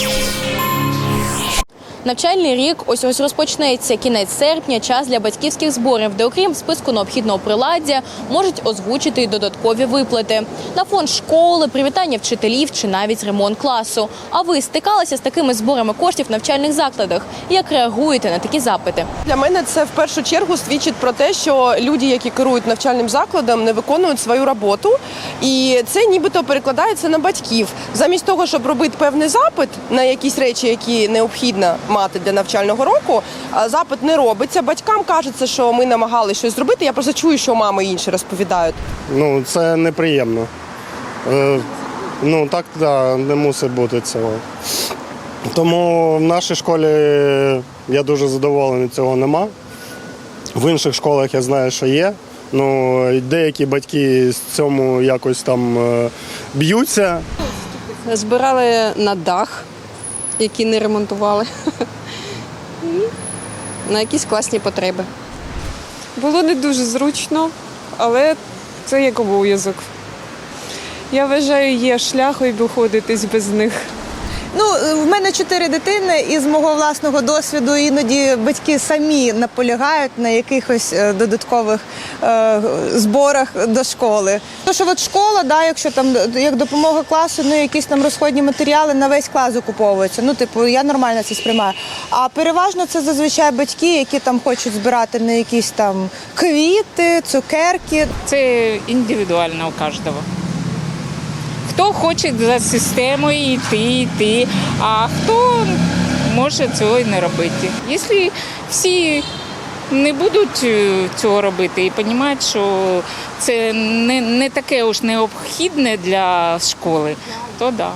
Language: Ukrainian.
Peace. Навчальний рік ось ось розпочнеться кінець серпня, час для батьківських зборів, де окрім списку необхідного приладдя можуть озвучити й додаткові виплати на фонд школи, привітання вчителів чи навіть ремонт класу. А ви стикалися з такими зборами коштів в навчальних закладах? Як реагуєте на такі запити? Для мене це в першу чергу свідчить про те, що люди, які керують навчальним закладом, не виконують свою роботу, і це нібито перекладається на батьків. Замість того, щоб робити певний запит на якісь речі, які необхідно мати для навчального року, запит не робиться. Батькам кажеться, що ми намагалися щось зробити. Я просто чую, що мами інші розповідають. Ну, це неприємно. Е, ну, так да, не мусить бути цього. Тому в нашій школі я дуже задоволений, цього нема. В інших школах я знаю, що є. Ну, деякі батьки з цьому якось там е, б'ються. Збирали на дах, який не ремонтували. На якісь класні потреби. Було не дуже зручно, але це як обов'язок. Я вважаю, є шлях обходитись без них. Ну, в мене чотири дитини, і з мого власного досвіду іноді батьки самі наполягають на якихось е, додаткових е, зборах до школи. То, що от школа, да, якщо там як допомога класу, ну якісь там розходні матеріали на весь клас закуповуються. Ну, типу, я нормально це сприймаю. А переважно це зазвичай батьки, які там хочуть збирати на якісь там квіти, цукерки. Це індивідуально у кожного. Хто хоче за системою йти, йти, а хто може цього і не робити. Якщо всі не будуть е, цього робити і розуміють, що це не, не таке уж необхідне для школи, то так. Да.